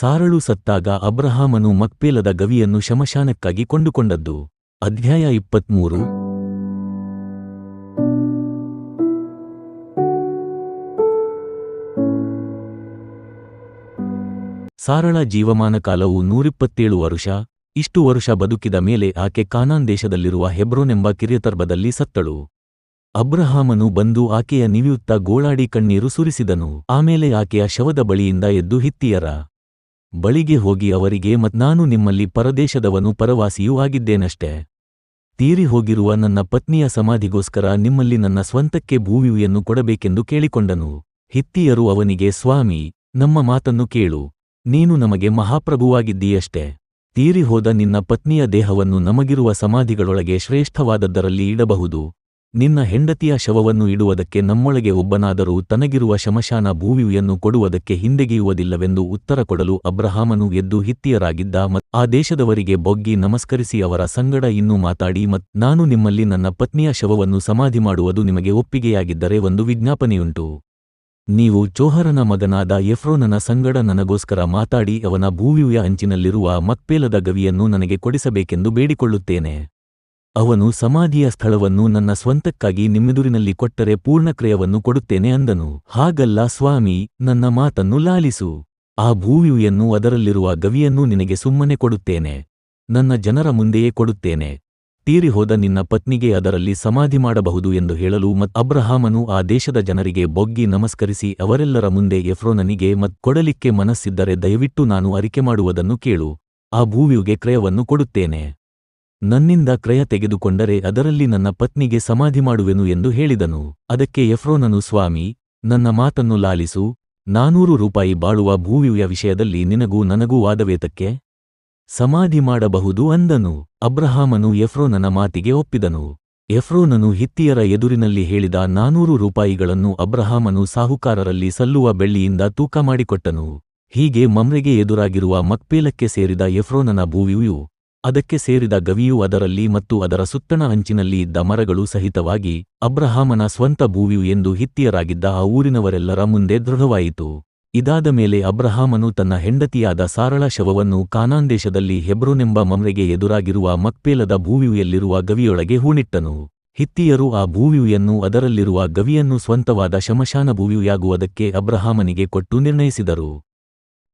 ಸಾರಳು ಸತ್ತಾಗ ಅಬ್ರಹಾಮನು ಮಕ್ಪೇಲದ ಗವಿಯನ್ನು ಶಮಶಾನಕ್ಕಾಗಿ ಕೊಂಡುಕೊಂಡದ್ದು. ಅಧ್ಯಾಯ ಇಪ್ಪತ್ಮೂರು. ಸಾರಳ ಜೀವಮಾನ ಕಾಲವು ನೂರಿಪ್ಪತ್ತೇಳು ವರುಷ, ಇಷ್ಟು ವರುಷ ಬದುಕಿದ ಮೇಲೆ ಆಕೆ ಕಾನಾನ್ ದೇಶದಲ್ಲಿರುವ ಹೆಬ್ರೋನೆಂಬ ಕಿರಿಯತರ್ಬದಲ್ಲಿ ಸತ್ತಳು. ಅಬ್ರಹಾಮನು ಬಂದು ಆಕೆಯ ನಿವಿಯುತ್ತ ಗೋಳಾಡಿ ಕಣ್ಣೀರು ಸುರಿಸಿದನು. ಆಮೇಲೆ ಆಕೆಯ ಶವದ ಬಳಿಯಿಂದ ಎದ್ದು ಹಿತ್ತಿಯರ ಬಳಿಗೆ ಹೋಗಿ ಅವರಿಗೆ, ಮತ್ ನಾನು ನಿಮ್ಮಲ್ಲಿ ಪರದೇಶದವನು ಪರವಾಸಿಯೂ ಆಗಿದ್ದೇನಷ್ಟೆ? ತೀರಿ ಹೋಗಿರುವ ನನ್ನ ಪತ್ನಿಯ ಸಮಾಧಿಗೋಸ್ಕರ ನಿಮ್ಮಲ್ಲಿ ನನ್ನ ಸ್ವಂತಕ್ಕೆ ಭೂವಿಯನ್ನು ಕೊಡಬೇಕೆಂದು ಕೇಳಿಕೊಂಡನು. ಹಿತ್ತಿಯರು ಅವನಿಗೆ, ಸ್ವಾಮಿ, ನಮ್ಮ ಮಾತನ್ನು ಕೇಳು. ನೀನು ನಮಗೆ ಮಹಾಪ್ರಭುವಾಗಿದ್ದೀಯಷ್ಟೆ. ತೀರಿಹೋದ ನಿನ್ನ ಪತ್ನಿಯ ದೇಹವನ್ನು ನಮಗಿರುವ ಸಮಾಧಿಗಳೊಳಗೆ ಶ್ರೇಷ್ಠವಾದದ್ದರಲ್ಲಿ ಇಡಬಹುದು. ನಿನ್ನ ಹೆಂಡತಿಯ ಶವವನ್ನು ಇಡುವುದಕ್ಕೆ ನಮ್ಮೊಳಗೆ ಒಬ್ಬನಾದರೂ ತನಗಿರುವ ಶಮಶಾನ ಭೂವಿಯನ್ನು ಕೊಡುವುದಕ್ಕೆ ಹಿಂದೆಗೆಯುವುದಿಲ್ಲವೆಂದು ಉತ್ತರ ಕೊಡಲು ಅಬ್ರಹಾಮನು ಎದ್ದು ಹಿತ್ತಿಯರಾಗಿದ್ದ ಮತ್ ಆ ದೇಶದವರಿಗೆ ಬೊಗ್ಗಿ ನಮಸ್ಕರಿಸಿ ಅವರ ಸಂಗಡ ಇನ್ನೂ ಮಾತಾಡಿ ಮತ್ ನಾನು ನಿಮ್ಮಲ್ಲಿ ನನ್ನ ಪತ್ನಿಯ ಶವವನ್ನು ಸಮಾಧಿ ಮಾಡುವುದು ನಿಮಗೆ ಒಪ್ಪಿಗೆಯಾಗಿದ್ದರೆ ಒಂದು ವಿಜ್ಞಾಪನೆಯುಂಟು. ನೀವು ಚೋಹರನ ಮಗನಾದ ಎಫ್ರೋನನ ಸಂಗಡ ನನಗೋಸ್ಕರ ಮಾತಾಡಿ ಅವನ ಭೂವಿಯ ಅಂಚಿನಲ್ಲಿರುವ ಮಕ್ಪೇಲದ ಗವಿಯನ್ನು ನನಗೆ ಕೊಡಿಸಬೇಕೆಂದು ಬೇಡಿಕೊಳ್ಳುತ್ತೇನೆ. ಅವನು ಸಮಾಧಿಯ ಸ್ಥಳವನ್ನು ನನ್ನ ಸ್ವಂತಕ್ಕಾಗಿ ನಿಮ್ಮೆದುರಿನಲ್ಲಿ ಕೊಟ್ಟರೆ ಪೂರ್ಣಕ್ರಯವನ್ನು ಕೊಡುತ್ತೇನೆ ಅಂದನು. ಹಾಗಲ್ಲ ಸ್ವಾಮಿ, ನನ್ನ ಮಾತನ್ನು ಲಾಲಿಸು. ಆ ಭೂವಿಯನ್ನು ಅದರಲ್ಲಿರುವ ಗವಿಯನ್ನು ನಿನಗೆ ಸುಮ್ಮನೆ ಕೊಡುತ್ತೇನೆ. ನನ್ನ ಜನರ ಮುಂದೆಯೇ ಕೊಡುತ್ತೇನೆ. ತೀರಿಹೋದ ನಿನ್ನ ಪತ್ನಿಗೆ ಅದರಲ್ಲಿ ಸಮಾಧಿ ಮಾಡಬಹುದು ಎಂದು ಹೇಳಲು ಮತ್ ಅಬ್ರಹಾಮನು ಆ ದೇಶದ ಜನರಿಗೆ ಬೊಗ್ಗಿ ನಮಸ್ಕರಿಸಿ ಅವರೆಲ್ಲರ ಮುಂದೆ ಎಫ್ರೋನನಿಗೆ ಮತ್ ಕೊಡಲಿಕ್ಕೆ ಮನಸ್ಸಿದ್ದರೆ ದಯವಿಟ್ಟು ನಾನು ಅರಿಕೆ ಮಾಡುವುದನ್ನು ಕೇಳು. ಆ ಭೂವಿಯುಗೆ ಕ್ರಯವನ್ನು ಕೊಡುತ್ತೇನೆ. ನನ್ನಿಂದ ಕ್ರಯ ತೆಗೆದುಕೊಂಡರೆ ಅದರಲ್ಲಿ ನನ್ನ ಪತ್ನಿಗೆ ಸಮಾಧಿ ಮಾಡುವೆನು ಎಂದು ಹೇಳಿದನು. ಅದಕ್ಕೆ ಎಫ್ರೋನನು, ಸ್ವಾಮಿ, ನನ್ನ ಮಾತನ್ನು ಲಾಲಿಸು. ನಾನೂರು ರೂಪಾಯಿ ಬಾಳುವ ಭೂವಿಯ ವಿಷಯದಲ್ಲಿ ನಿನಗೂ ನನಗೂ ವಾದವೇತಕ್ಕೆ ಸಮಾಧಿ ಮಾಡಬಹುದು ಅಂದನು. ಅಬ್ರಹಾಮನು ಎಫ್ರೋನನ ಮಾತಿಗೆ ಒಪ್ಪಿದನು. ಎಫ್ರೋನನು ಹಿತ್ತಿಯರ ಎದುರಿನಲ್ಲಿ ಹೇಳಿದ ನಾನೂರು ರೂಪಾಯಿಗಳನ್ನು ಅಬ್ರಹಾಮನು ಸಾಹುಕಾರರಲ್ಲಿ ಸಲ್ಲುವ ಬೆಳ್ಳಿಯಿಂದ ತೂಕ ಮಾಡಿಕೊಟ್ಟನು. ಹೀಗೆ ಮಮ್ರೆಗೆ ಎದುರಾಗಿರುವ ಮಕ್ಪೇಲಕ್ಕೆ ಸೇರಿದ ಎಫ್ರೋನನ ಭೂವಿಯು ಅದಕ್ಕೆ ಸೇರಿದ ಗವಿಯು ಅದರಲ್ಲಿ ಮತ್ತು ಅದರ ಸುತ್ತಣ ಅಂಚಿನಲ್ಲಿ ಇದ್ದ ಮರಗಳು ಸಹಿತವಾಗಿ ಅಬ್ರಹಾಮನ ಸ್ವಂತ ಭೂವಿಯು ಎಂದು ಹಿತ್ತಿಯರಾಗಿದ್ದ ಆ ಊರಿನವರೆಲ್ಲರ ಮುಂದೆ ದೃಢವಾಯಿತು. ಇದಾದ ಮೇಲೆ ಅಬ್ರಹಾಮನು ತನ್ನ ಹೆಂಡತಿಯಾದ ಸಾರಳ ಶವವನ್ನು ಕಾನಾಂದೇಶದಲ್ಲಿ ಹೆಬ್ರೋನೆಂಬ ಮಮ್ರೆಗೆ ಎದುರಾಗಿರುವ ಮಕ್ಪೇಲದ ಭೂವಿಯಲ್ಲಿರುವ ಗವಿಯೊಳಗೆ ಹೂಣಿಟ್ಟನು. ಹಿತ್ತಿಯರು ಆ ಭೂವಿಯನ್ನು ಅದರಲ್ಲಿರುವ ಗವಿಯನ್ನು ಸ್ವಂತವಾದ ಶಮಶಾನ ಭೂವಿಯಾಗುವುದಕ್ಕೆ ಅಬ್ರಹಾಮನಿಗೆ ಕೊಟ್ಟು ನಿರ್ಣಯಿಸಿದರು.